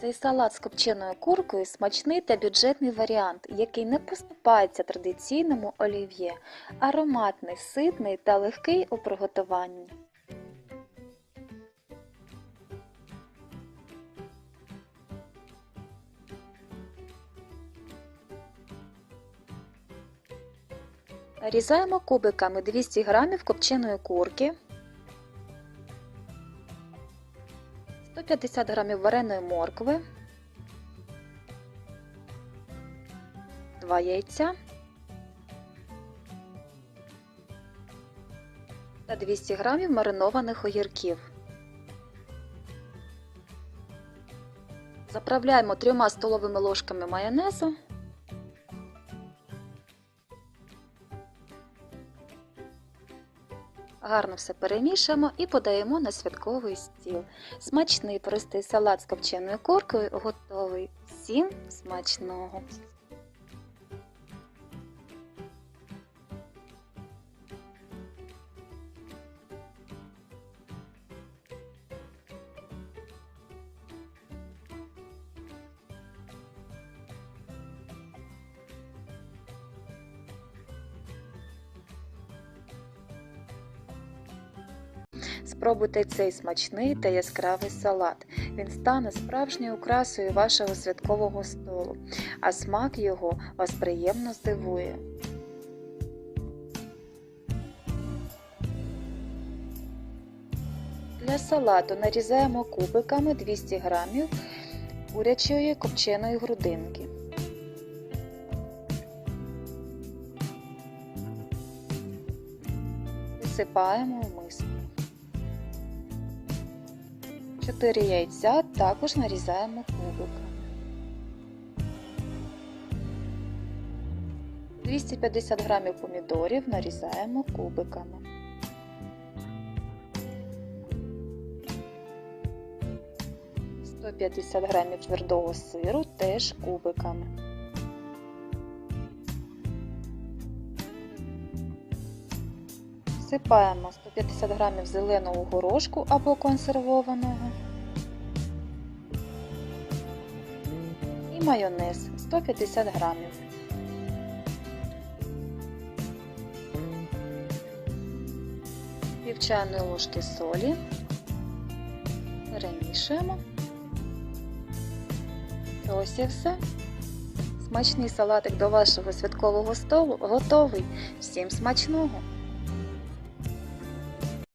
Цей салат з копченою куркою смачний та бюджетний варіант, який не поступається традиційному олів'є, ароматний, ситний та легкий у приготуванні. Нарізаємо кубиками 200 г копченої курки, 150 г вареної моркви, 2 яйця та 200 г маринованих огірків. Заправляємо трьома столовими ложками майонезу. Гарно все перемішаємо і подаємо на святковий стіл. Смачний простий салат з копченою куркою готовий. Всім смачного! Спробуйте цей смачний та яскравий салат. Він стане справжньою окрасою вашого святкового столу, а смак його вас приємно здивує. Для салату нарізаємо кубиками 200 г курячої копченої грудинки. Висипаємо в миску. 4 яйця також нарізаємо кубиками. 250 грамів помідорів нарізаємо кубиками. – 150 грамів твердого сиру теж кубиками. Всипаємо 150 грамів зеленого горошку або консервованого і майонез 150 грамів. Пів чайної ложки солі. Перемішуємо. Ось і все. Смачний салатик до вашого святкового столу готовий. Всім смачного!